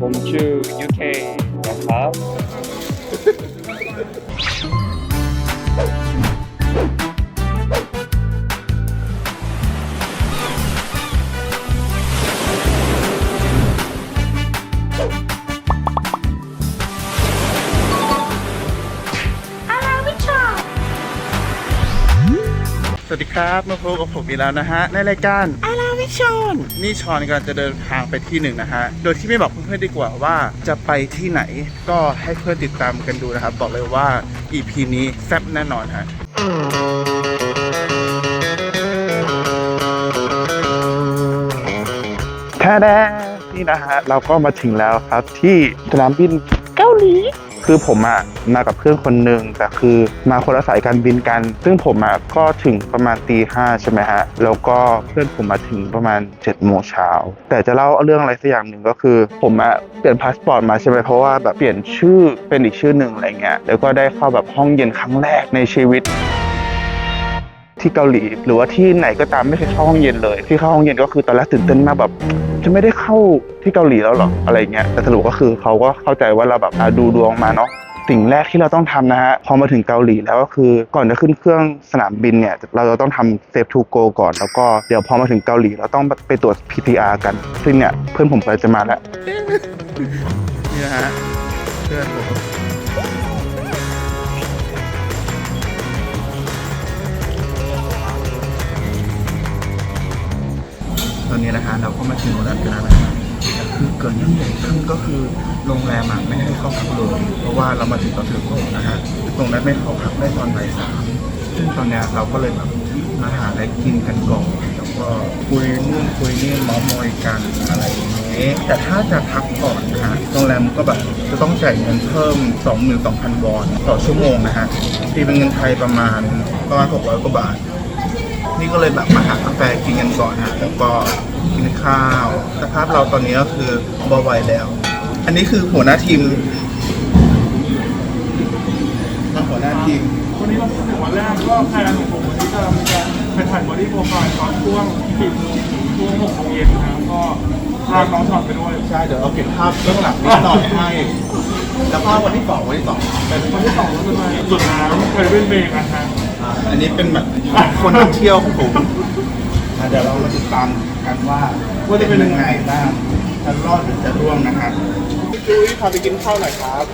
ผมชื่อ UK นะครับสวัสดีครับมาพบกับผมอีกแล้วนะฮะ ในรายการอาราวิชอนนี่ชอนกำลังจะเดินทางไปที่หนึ่งนะฮะ โดยที่ไม่บอกเพื่อนๆดีกว่าว่าจะไปที่ไหน ก็ให้เพื่อนติดตามกันดูนะครับ บอกเลยว่า EP นี้แซ่บแน่นอนฮะแท้แดนี่นะฮะ เราก็มาถึงแล้วครับที่สนามบินเกาหลี คือผมอะ มากับเพื่อนคนหนึ่งแต่คือมาคนละสายการบินกัน ซึ่งผมอะก็ถึงประมาณตีห้าใช่ไหมฮะแล้วก็เพื่อนผมมาถึงประมาณ7จ็ดโมงเช้าแต่จะเล่าเรื่องอะไรสักอย่างหนึ่งก็คือ ผมอะเปลี่ยนพาสปอร์ตมาใช่ไหมเพราะว่าแบบเปลี่ยนชื่อเป็นอีกชื่อหนึ่งอะไรเงี้ยแล้วก็ได้เข้าแบบห้องเย็นครั้งแรกในชีวิตที่เกาหลีหรือว่าที่ไหนก็ตามไม่เคยเข้าห้องเย็นเลย ที่เข้าห้องเย็นก็คือตอนแรกตื่นเต้นมากแบบจะไม่ได้เข้าที่เกาหลีแล้วหรออะไรเงี้ยแต่สรุปก็คือเขาก็เข้าใจว่าเราแบบอะดูดวงมาเนาะ สิ่งแรกที่เราต้องทำนะฮะพอมาถึงเกาหลีแล้วก็คือก่อนจะขึ้นเครื่องสนามบินเนี่ยเราจะต้องทำเซฟทูโกก่อน แล้วก็เดี๋ยวพอมาถึงเกาหลีเราต้องไปตรวจ PCR กัน ซึ่งเนี่ยเพื่อนผมก็จะมาแล้วนี่นะฮะเพื่อนผมตอนนี้นะฮะเราก็มาถึงโรงแรมกันแล้วนะ คือเกิดเรื่องใหญ่ขึ้นก็คือโรงแรมอะไม่ให้เข้าพักเลยเพราะว่าเรามาถึงตอนถึงโมงนะฮะตรงนั้นไม่เข้าพักได้ตอนบ่ายสามซึ่งตอนเนี้ยเราก็เลยแบบมาหาอะไรกินกันก่อนแล้วก็คุยนู่นคุยนี่มอมอยกันอะไรอย่างเงี้ยแต่ถ้าจะพักก่อนนะฮะโรงแรมก็แบบจะต้องจ่ายเงินเพิ่ม 22,000 วอนต่อชั่วโมงนะฮะตีเป็นเงินไทยประมาณประมาณ600กว่าบาท นี่ก็เลยแบบมาหากาแฟกินกันก่อนฮะแล้วก็ ข้าว สภาพเราตอนนี้ก็คือบอไหวแล้ว อันนี้คือหัวหน้าทีมมาหัวหน้าทีม วันนี้เราพูดถึงวันแรกก็แพลนของผมวันนี้จะมีการไปถ่ายบอดี้โปรไฟล์ตอนช่วงสิบโมงถึงช่วงหกโมงเย็นนะครับก็พาน้องชอนไปด้วย ใช่เดี๋ยวเราเก็บภาพเบื้องหลังนิดหน่อยให้ แล้วภาพวันที่สองวันที่สองเป็นวันที่สองก็จะมาสุดน้ำเคยเว้นเบรกนะฮะอ่าอันนี้เป็นแบบคนท่องเที่ยวของผมอะเดี๋ยวเรามาติดตาม กับว่าว่าจะเป็นยังไงบ้างจะรอดหรือจะร่วงนะครับพี่จุ้ยพาไปกินข้าวหน่อยครับ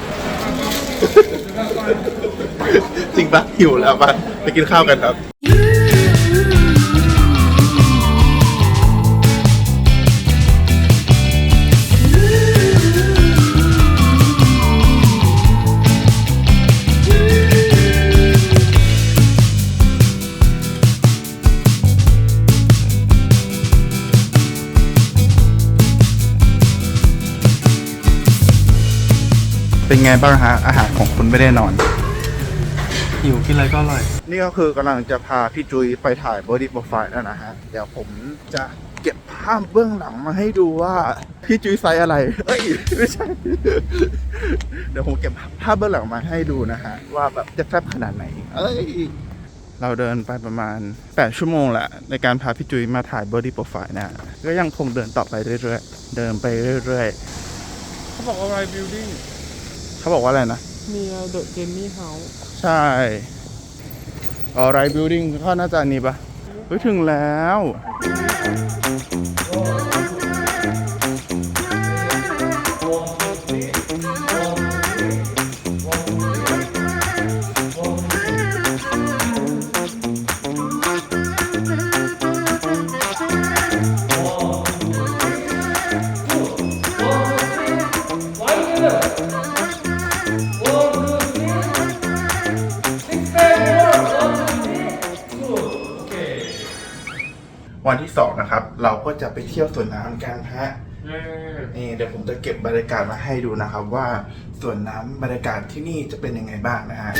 จริงปะหิวแล้วปะไปกินข้าวกันครับ ไงบ้างฮะอาหารของคุณไม่ได้นอน หิวกินอะไรก็อร่อย นี่ก็คือกำลังจะพาพี่จุ้ยไปถ่ายบอดี้โปรไฟล์แล้วนะฮะ เดี๋ยวผมจะเก็บภาพเบื้องหลังมาให้ดูว่า พี่จุ้ยไซส์อะไร เอ้ย ไม่ใช่ เดี๋ยวผมเก็บภาพเบื้องหลังมาให้ดูนะฮะ ว่าแบบจะแซ่บขนาดไหน เอ้ย เราเดินไปประมาณ 8 ชั่วโมงแหละในการพาพี่จุ้ยมาถ่ายบอดี้โปรไฟล์นะฮะก็ยังคงเดินต่อไปเรื่อยๆ เดินไปเรื่อยเขาบอกว่าไรบิลดิ้งๆ เขาบอกว่าอะไรนะ มีเดอะเจนนี่เฮาส์ใช่ออไรบิลดิ้งก็น่าจะอันนี้ปะเฮ้ย ถึงแล้ว วันที่สองนะครับ เราก็จะไปเที่ยวสวนน้ำกันฮะเย้นี่เดี๋ยวผมจะเก็บบรรยากาศมาให้ดูนะครับ ว่าสวนน้ำบรรยากาศที่นี่จะเป็นยังไงบ้างนะฮะ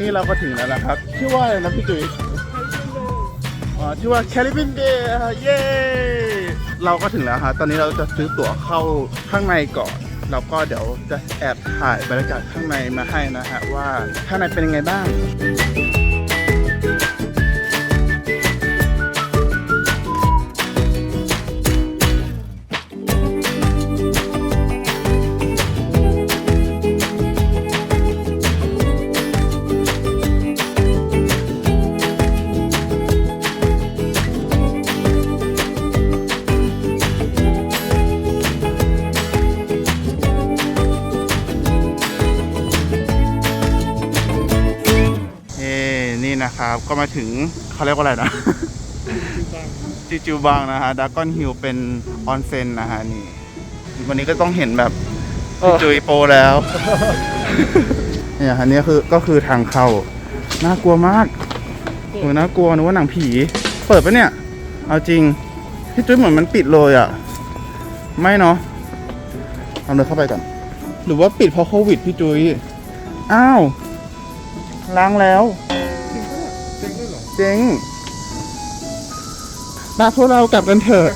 นี่เราก็ถึงแล้วนะครับ ชื่อว่าอะไรนะพี่จุ๋ย อ๋อชื่อว่า c a r i b b e a n Day เย้เราก็ถึงแล้วฮะตอนนี้เราจะซื้อตั๋วเข้าข้างในก่อนเราก็เดี๋ยวจะแอบถ่ายบรรยากาศข้างในมาให้นะฮะว่าข้างในเป็นยังไงบ้าง นี่นะครับ ก็มาถึงเขาเรียกว่าอะไรนะจิจูบังนะฮะดากอนฮิลเป็นออนเซ็นนะฮะนี่ วันนี้ก็ต้องเห็นแบบพี่จุยโปรแล้ว เนี่ยอันนี้คือก็คือทางเข้า น่ากลัวมากโอ้ยน่ากลัวนึกว่าหนังผี เปิดปะเนี่ย เอาจริง พี่จุ้ยเหมือนมันปิดเลยอะ ไม่เนาะทำเลยเข้าไปก่อน หรือว่าปิดเพราะโควิดพี่จุ้ยอ้าว ล้างแล้ว เจ๊งมาพวกเรากลับกันเถอะ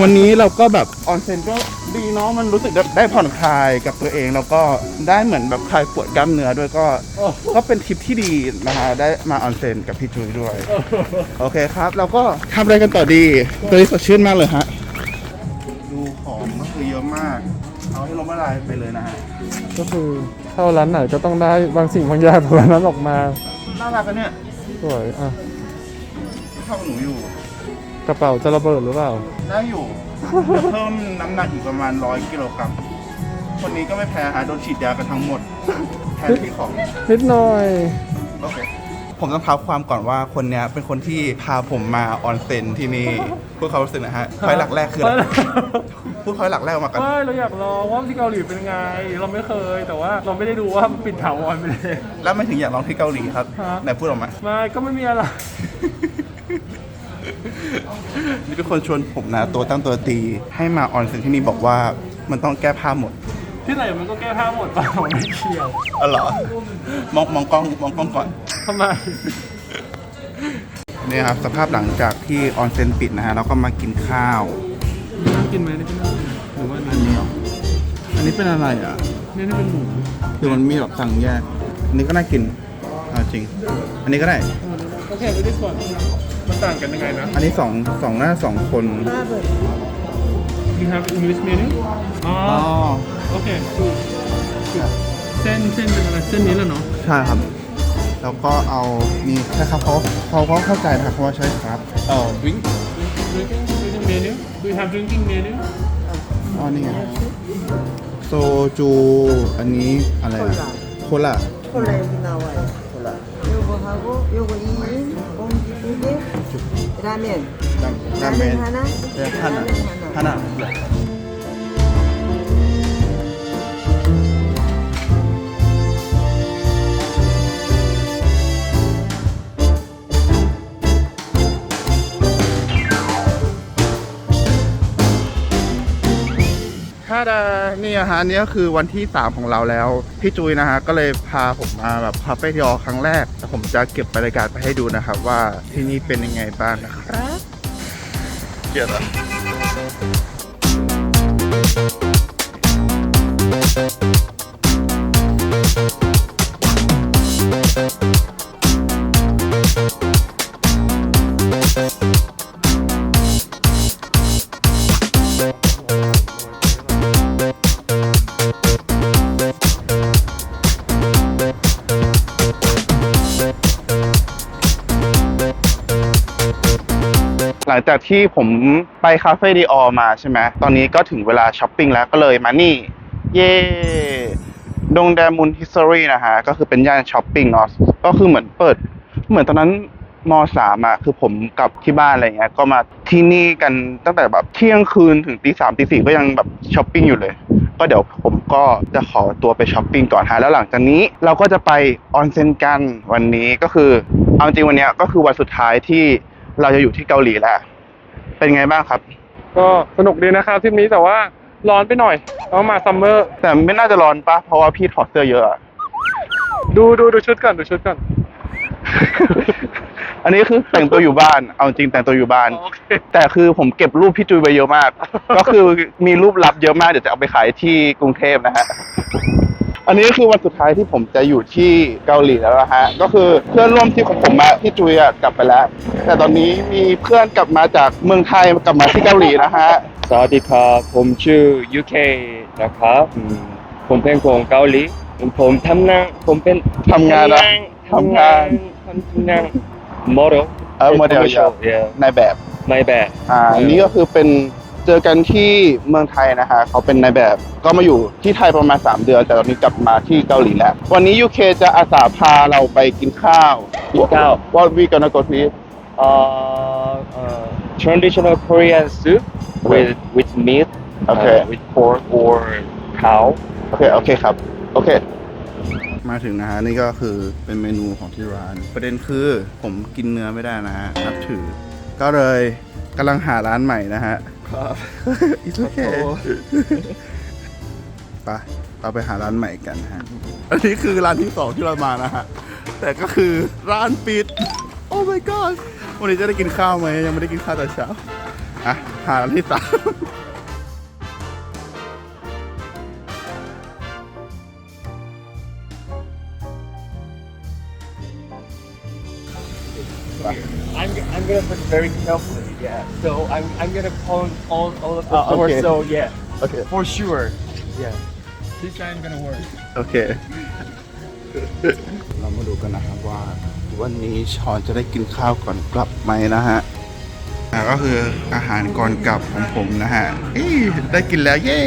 วันนี้เราก็แบบออนเซ็นก็ดีเนาะมันรู้สึกได้ผ่อนคลายกับตัวเอง แล้วก็ได้เหมือนแบบคลายปวดกล้ามเนื้อด้วยก็ ก็เป็นทริปที่ดีนะฮะได้มาออนเซ็นกับพี่จุ้ยด้วย โอเคครับ เราก็ทำอะไรกันต่อดีตัวนี้สดชื่นมากเลยฮะดูของก็คือเยอะมาก เอาให้ลมละลายไปเลยนะฮะก็คือเข้าร้านไหนก็ต้องได้บางสิ่งบางอย่างแบบนั้นออกมาน่ารักกันเนี่ยสวยอะ เข้ากับหนูอยู่ กระเป๋าจะระเบิดหรือเปล่า ได้อยู่เพิ่มน้ำหนักอีกประมาณร้อยกิโลกรัมคนนี้ก็ไม่แพ้ฮะโดนฉีดยากันทั้งหมด แทนที่ของ นิดหน่อย โอเค ผมต้องเท้าความก่อนว่าคนเนี้ยเป็นคนที่พาผมมาออนเซ็นที่นี่ พูดความรู้สึกหนะฮะพอยหลักแรกคืออะไร พูดพอยหลักแรกออกมากัน ไม่เราอยากลองว่าที่เกาหลีเป็นไง เราไม่เคย แต่ว่าเราไม่ได้ดูว่ามันปิดถาวรไปเลย แล้วไม่ถึงอยากลองที่เกาหลีครับ ฮะ ไหนพูดออกมา ไม่ก็ไม่มีอะไร นี่เป็นคนชวนผมนะตัวตั้งตัวตีให้มาออนเซ็นที่นี่บอกว่ามันต้องแก้ผ้าหมด ที่ไหนมันก็แก้ผ้าหมดเปล่าไม่เกี่ยวอ๋อเหรอมองมองกล้องมองกล้องก่อนทำไมนี่ครับสภาพหลังจากที่ออนเซ็นปิดนะฮะเราก็มากินข้าวน่ากินไหมนี่เป็นอะไรหรือว่าอันนี้เหรออันนี้เป็นอะไรอะนี่นี่เป็นหมูคือมันมีแบบสั่งแยกอันนี้ก็น่ากินเอาจริง อันนี้ก็ได้โอเคไมันต่างกันยังไงนะอันนี้สองสองหน้าสองคน Robert. you have English meaning อ๋อโอเคถูกถูเส้นเส้นเป็นอะไรเส้นนี้แหละเนาะใช่ครับ แล้วก็เอานี่นะครับเขาเขาก็เข้าใจนะครับว่าใช่ครับเออวิ่ง drinking drinking menu do you have drinking menu อ๋อนี่ไงโซจู อันนี้อะไรโคล่า Cola in Hawaii. Cola. Yogo hago, 라면. 라멘. 라멘. 라멘 하나. 네, 하나. 라멘 하나. 하나. ถ้าดานี่อะฮะอันนี่ก็คือวันที่ 3 ของเราแล้ว พี่จุยนะฮะก็เลยพาผมมาแบบคาเฟ่ที่ออครั้งแรกแต่ผมจะเก็บบรรยากาศไปให้ดูนะครับ ว่าที่นี่เป็นยังไงบ้างนะครับเกียรติ จากที่ผมไปคาเฟ่ดีออมาใช่ไหมตอนนี้ก็ถึงเวลาช้อปปิ้งแล้วก็เลยมานี่ เย่ดงแดมุนฮิสตอรี่นะฮะ ก็คือเป็นย่านช้อปปิ้งเนาะก็คือเหมือนเปิด เหมือนตอนนั้นมสามอะคือผมกลับที่บ้านอะไรเงี้ยก็มาที่นี่กันตั้งแต่แบบเที่ยงคืนถึงตีสามตีสี่ก็ยังแบบช้อปปิ้งอยู่เลย ก็เดี๋ยวผมก็จะขอตัวไปช้อปปิ้งก่อนฮะแล้วหลังจากนี้เราก็จะไปออนเซ็นกันวันนี้ก็คือเอาจริงวันเนี้ยก็คือวันสุดท้ายที่เราจะอยู่ที่เกาหลีแล้ว เป็นไงบ้างครับ ก็สนุกดีนะครับทริปนี้แต่ว่าร้อนไปหน่อยต้องมาซัมเมอร์ แต่ไม่น่าจะร้อนปะเพราะว่าพี่ถอดเสื้อเยอะอะดูดูดูชุดก่อนดูชุดก่อน อันนี้คือแต่งตัวอยู่บ้าน เอาจริงแต่งตัวอยู่บ้าน โอเค แต่คือผมเก็บรูปพี่จุยไปเยอะมาก ก็คือมีรูปลับเยอะมากเดี๋ยวจะเอาไปขายที่กรุงเทพนะฮะ อันนี้คือวันสุดท้ายที่ผมจะอยู่ที่เกาหลีแล้วนะฮะ ก็คือเพื่อนร่วมทริปของผมอะพี่จุยอะกลับไปแล้ว แต่ตอนนี้มีเพื่อนกลับมาจากเมืองไทยกลับมาที่เกาหลีนะฮะ สวัสดีครับผมชื่อ UK นะครับอืมผมเป็นคนเกาหลีผมทำงานผมเป็นทำงานนะทำงานทำงานโมเดลเออโมเดล yeah ในแบบ my bad อ่าอันนี้ก็คือเป็น เจอกันที่เมืองไทยนะฮะเขาเป็นนายแบบก็มาอยู่ที่ไทยประมาณ 3 เดือน แต่ตอนนี้กลับมาที่เกาหลีแล้ว วันนี้ยูเคจะอาสาพาเราไปกินข้าวกินข้าว What we gonna go to eat uh, uh, traditional Korean soup with with meat Okay. uh, with pork or cow โอเค โอเคครับ โอเค มาถึงนะฮะ นี่ก็คือเป็นเมนูของที่ร้าน ประเด็นคือผมกินเนื้อไม่ได้นะฮะนับถือ ก็เลยกำลังหาร้านใหม่นะฮะ ครับ It's okay ไปเราไปหาร้านใหม่กันนะฮะ อันนี้คือร้านที่สองที่เรามานะฮะ แต่ก็คือร้านปิด โอ้ my god วันนี้จะได้กินข้าวไหมยังไม่ได้กินข้าวแต่เช้า อะ หาร้านที่สาม I'm, I'm gonna put very carefully, yeah. So I'm, I'm gonna count all, all of the Ah, doors, okay. so yeah, โอเค for sure. Yeah. This time gonna work โอเค เรามาดูกันนะครับว่า วันนี้ชอนจะได้กินข้าวก่อนกลับไหมนะฮะอ่าก็คืออาหารก่อนกลับของผมนะฮะเอ้ยได้กินแล้วเย้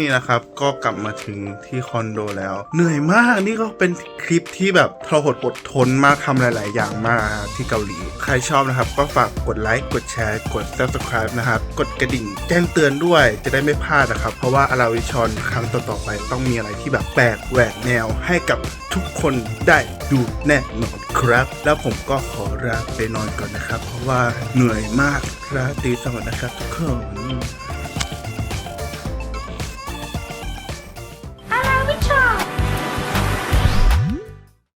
นี่นะครับ ก็กลับมาถึงที่คอนโดแล้ว เหนื่อยมากนี่ก็เป็นคลิปที่แบบทรหดอดทนมากทำหลาย ๆ อย่างมากที่เกาหลี ใครชอบนะครับ ก็ฝากกดไลค์กดแชร์ กด subscribe นะครับ กดกระดิ่งแจ้งเตือนด้วยจะได้ไม่พลาดนะครับ เพราะว่าอาราวิชอนครั้งต่อ ๆ ไปต้องมีอะไรที่แบบแปลกแหวกแนวให้กับทุกคนได้ดูแน่นอนครับ แล้วผมก็ขอลาไปนอนก่อนนะครับ เพราะว่าเหนื่อยมากราตรีสวัสดิ์นะครับทุกคน